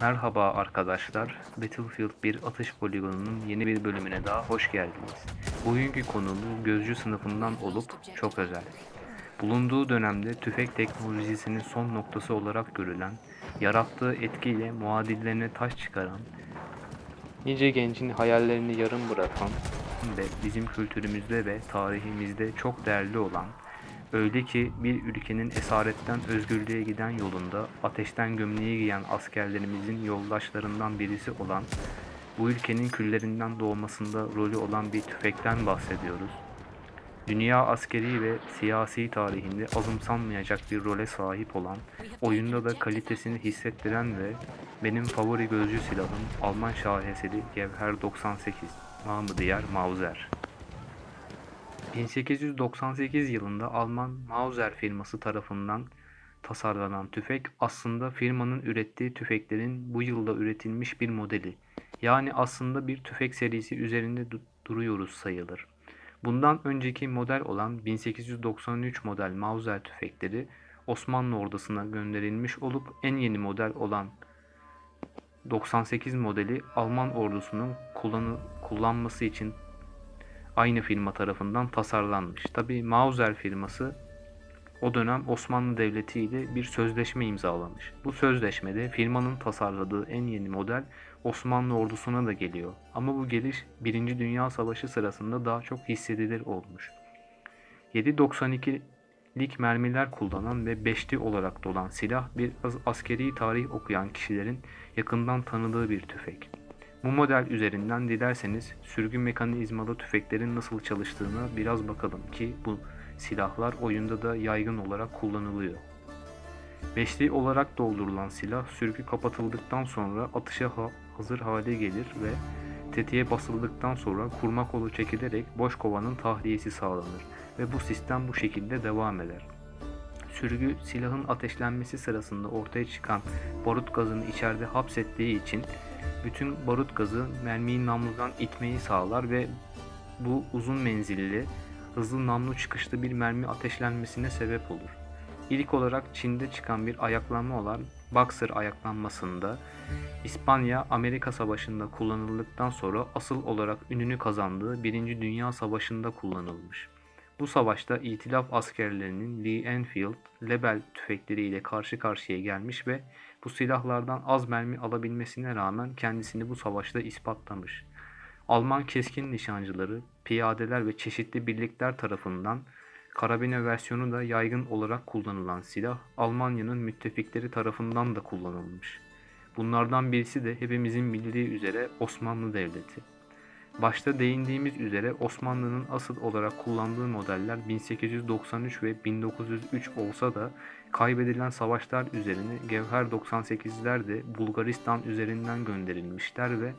Merhaba arkadaşlar, Battlefield 1 atış poligonunun yeni bir bölümüne daha hoş geldiniz. Bugünkü konumuz gözcü sınıfından olup çok özel. Bulunduğu dönemde tüfek teknolojisinin son noktası olarak görülen, yarattığı etkiyle muadillerine taş çıkaran, nice gencin hayallerini yarım bırakan ve bizim kültürümüzde ve tarihimizde çok değerli olan Öyle ki bir ülkenin esaretten özgürlüğe giden yolunda ateşten gömleği giyen askerlerimizin yoldaşlarından birisi olan, bu ülkenin küllerinden doğmasında rolü olan bir tüfekten bahsediyoruz. Dünya askeri ve siyasi tarihinde azımsanmayacak bir role sahip olan, oyunda da kalitesini hissettiren ve benim favori gözcü silahım Alman şaheseri Gevher 98, namı diğer Mauser. 1898 yılında Alman Mauser firması tarafından tasarlanan tüfek aslında firmanın ürettiği tüfeklerin bu yılda üretilmiş bir modeli. Yani aslında bir tüfek serisi üzerinde du- duruyoruz sayılır. Bundan önceki model olan 1893 model Mauser tüfekleri Osmanlı ordusuna gönderilmiş olup en yeni model olan 98 modeli Alman ordusunun kullanı- kullanması için aynı firma tarafından tasarlanmış. Tabi Mauser firması o dönem Osmanlı Devleti ile bir sözleşme imzalamış. Bu sözleşmede firmanın tasarladığı en yeni model Osmanlı ordusuna da geliyor. Ama bu geliş 1. Dünya Savaşı sırasında daha çok hissedilir olmuş. 7.92'lik mermiler kullanan ve beşli olarak dolan silah biraz askeri tarih okuyan kişilerin yakından tanıdığı bir tüfek. Bu model üzerinden dilerseniz sürgün mekanizmalı tüfeklerin nasıl çalıştığına biraz bakalım ki bu silahlar oyunda da yaygın olarak kullanılıyor. Beşli olarak doldurulan silah sürgü kapatıldıktan sonra atışa ha- hazır hale gelir ve tetiğe basıldıktan sonra kurma kolu çekilerek boş kovanın tahliyesi sağlanır ve bu sistem bu şekilde devam eder. Sürgü silahın ateşlenmesi sırasında ortaya çıkan barut gazını içeride hapsettiği için bütün barut gazı mermiyi namludan itmeyi sağlar ve bu uzun menzilli, hızlı namlu çıkışlı bir mermi ateşlenmesine sebep olur. İlk olarak Çin'de çıkan bir ayaklanma olan Boxer ayaklanmasında İspanya-Amerika Savaşı'nda kullanıldıktan sonra asıl olarak ününü kazandığı 1. Dünya Savaşı'nda kullanılmış. Bu savaşta İtilaf askerlerinin Lee Enfield, Lebel tüfekleriyle karşı karşıya gelmiş ve bu silahlardan az mermi alabilmesine rağmen kendisini bu savaşta ispatlamış. Alman keskin nişancıları, piyadeler ve çeşitli birlikler tarafından karabine versiyonu da yaygın olarak kullanılan silah Almanya'nın müttefikleri tarafından da kullanılmış. Bunlardan birisi de hepimizin bildiği üzere Osmanlı Devleti. Başta değindiğimiz üzere Osmanlı'nın asıl olarak kullandığı modeller 1893 ve 1903 olsa da kaybedilen savaşlar üzerine Gevher 98'ler de Bulgaristan üzerinden gönderilmişler ve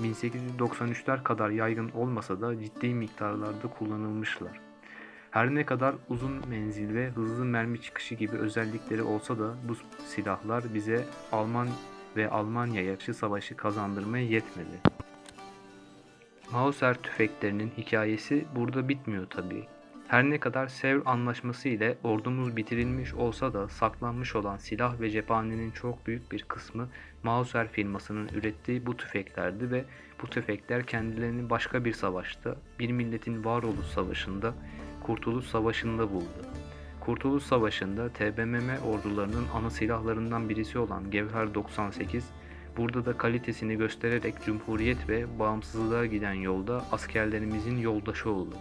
1893'ler kadar yaygın olmasa da ciddi miktarlarda kullanılmışlar. Her ne kadar uzun menzil ve hızlı mermi çıkışı gibi özellikleri olsa da bu silahlar bize Alman ve Almanya'ya karşı savaşı kazandırmaya yetmedi. Mauser tüfeklerinin hikayesi burada bitmiyor tabii. Her ne kadar Sevr Anlaşması ile ordumuz bitirilmiş olsa da saklanmış olan silah ve cephanenin çok büyük bir kısmı Mauser firmasının ürettiği bu tüfeklerdi ve bu tüfekler kendilerini başka bir savaşta, bir milletin varoluş savaşında, Kurtuluş Savaşı'nda buldu. Kurtuluş Savaşı'nda TBMM ordularının ana silahlarından birisi olan Gevher 98, burada da kalitesini göstererek Cumhuriyet ve bağımsızlığa giden yolda askerlerimizin yoldaşı oldu.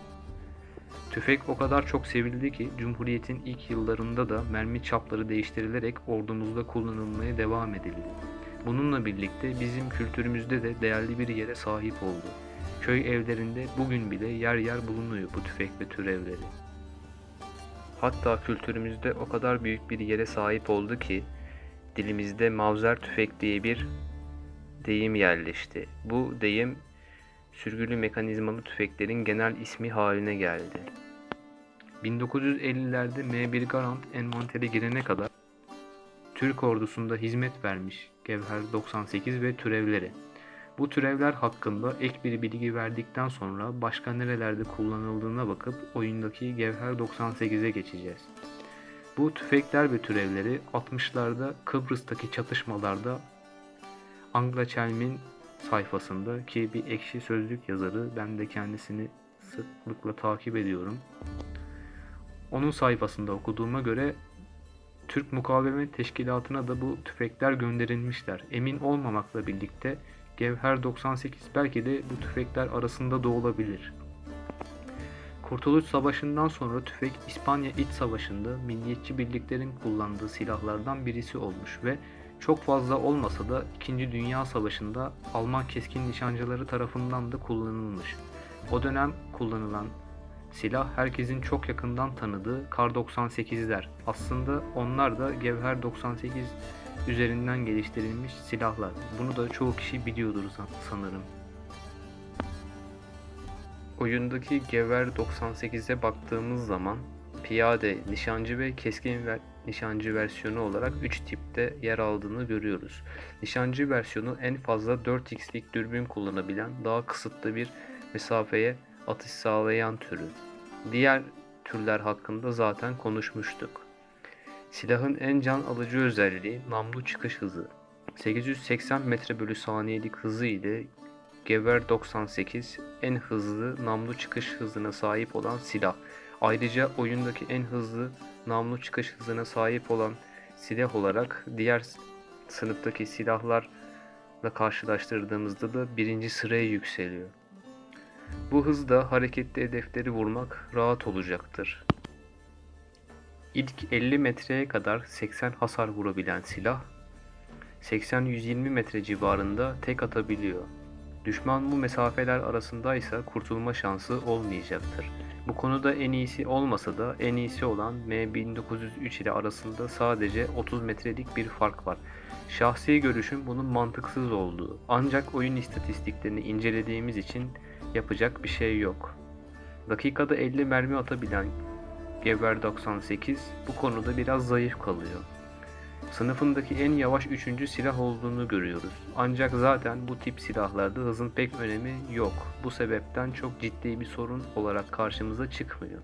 Tüfek o kadar çok sevildi ki Cumhuriyet'in ilk yıllarında da mermi çapları değiştirilerek ordumuzda kullanılmaya devam edildi. Bununla birlikte bizim kültürümüzde de değerli bir yere sahip oldu. Köy evlerinde bugün bile yer yer bulunuyor bu tüfek ve türevleri. Hatta kültürümüzde o kadar büyük bir yere sahip oldu ki dilimizde mavzer tüfek diye bir deyim yerleşti. Bu deyim sürgülü mekanizmalı tüfeklerin genel ismi haline geldi. 1950'lerde M1 Garand envantere girene kadar Türk ordusunda hizmet vermiş Gevher 98 ve türevleri. Bu türevler hakkında ek bir bilgi verdikten sonra başka nerelerde kullanıldığına bakıp oyundaki Gevher 98'e geçeceğiz. Bu tüfekler ve türevleri 60'larda Kıbrıs'taki çatışmalarda Angla Chelm'in sayfasında ki bir ekşi sözlük yazarı ben de kendisini sıklıkla takip ediyorum. Onun sayfasında okuduğuma göre Türk Mukavemet Teşkilatı'na da bu tüfekler gönderilmişler. Emin olmamakla birlikte Gevher 98 belki de bu tüfekler arasında da olabilir. Kurtuluş Savaşı'ndan sonra tüfek İspanya İç Savaşı'nda milliyetçi birliklerin kullandığı silahlardan birisi olmuş ve çok fazla olmasa da 2. Dünya Savaşı'nda Alman keskin nişancıları tarafından da kullanılmış. O dönem kullanılan silah herkesin çok yakından tanıdığı Kar 98'ler. Aslında onlar da Gevher 98 üzerinden geliştirilmiş silahlar. Bunu da çoğu kişi biliyordur san- sanırım. Oyundaki Gever 98'e baktığımız zaman piyade, nişancı ve keskin ver- nişancı versiyonu olarak 3 tipte yer aldığını görüyoruz. Nişancı versiyonu en fazla 4x'lik dürbün kullanabilen daha kısıtlı bir mesafeye atış sağlayan türü. Diğer türler hakkında zaten konuşmuştuk. Silahın en can alıcı özelliği namlu çıkış hızı. 880 metre bölü saniyelik hızı ile Gewehr 98 en hızlı namlu çıkış hızına sahip olan silah. Ayrıca oyundaki en hızlı namlu çıkış hızına sahip olan silah olarak diğer sınıftaki silahlarla karşılaştırdığımızda da birinci sıraya yükseliyor. Bu hızda hareketli hedefleri vurmak rahat olacaktır. İlk 50 metreye kadar 80 hasar vurabilen silah 80-120 metre civarında tek atabiliyor. Düşman bu mesafeler arasındaysa kurtulma şansı olmayacaktır. Bu konuda en iyisi olmasa da en iyisi olan M1903 ile arasında sadece 30 metrelik bir fark var. Şahsi görüşüm bunun mantıksız olduğu. Ancak oyun istatistiklerini incelediğimiz için yapacak bir şey yok. Dakikada 50 mermi atabilen Gewehr 98 bu konuda biraz zayıf kalıyor. Sınıfındaki en yavaş üçüncü silah olduğunu görüyoruz. Ancak zaten bu tip silahlarda hızın pek önemi yok. Bu sebepten çok ciddi bir sorun olarak karşımıza çıkmıyor.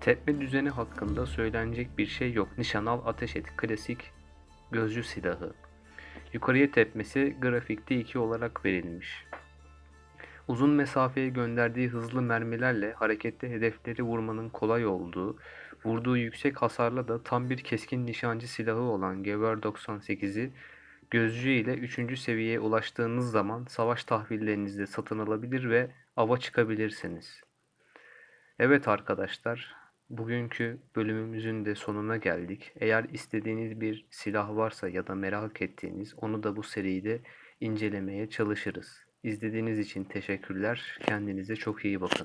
Tepme düzeni hakkında söylenecek bir şey yok. Nişan al ateş et klasik gözcü silahı. Yukarıya tepmesi grafikte 2 olarak verilmiş. Uzun mesafeye gönderdiği hızlı mermilerle hareketli hedefleri vurmanın kolay olduğu, vurduğu yüksek hasarla da tam bir keskin nişancı silahı olan Gewehr 98'i gözcü ile 3. seviyeye ulaştığınız zaman savaş tahvillerinizde satın alabilir ve ava çıkabilirsiniz. Evet arkadaşlar, bugünkü bölümümüzün de sonuna geldik. Eğer istediğiniz bir silah varsa ya da merak ettiğiniz onu da bu seride incelemeye çalışırız. İzlediğiniz için teşekkürler. Kendinize çok iyi bakın.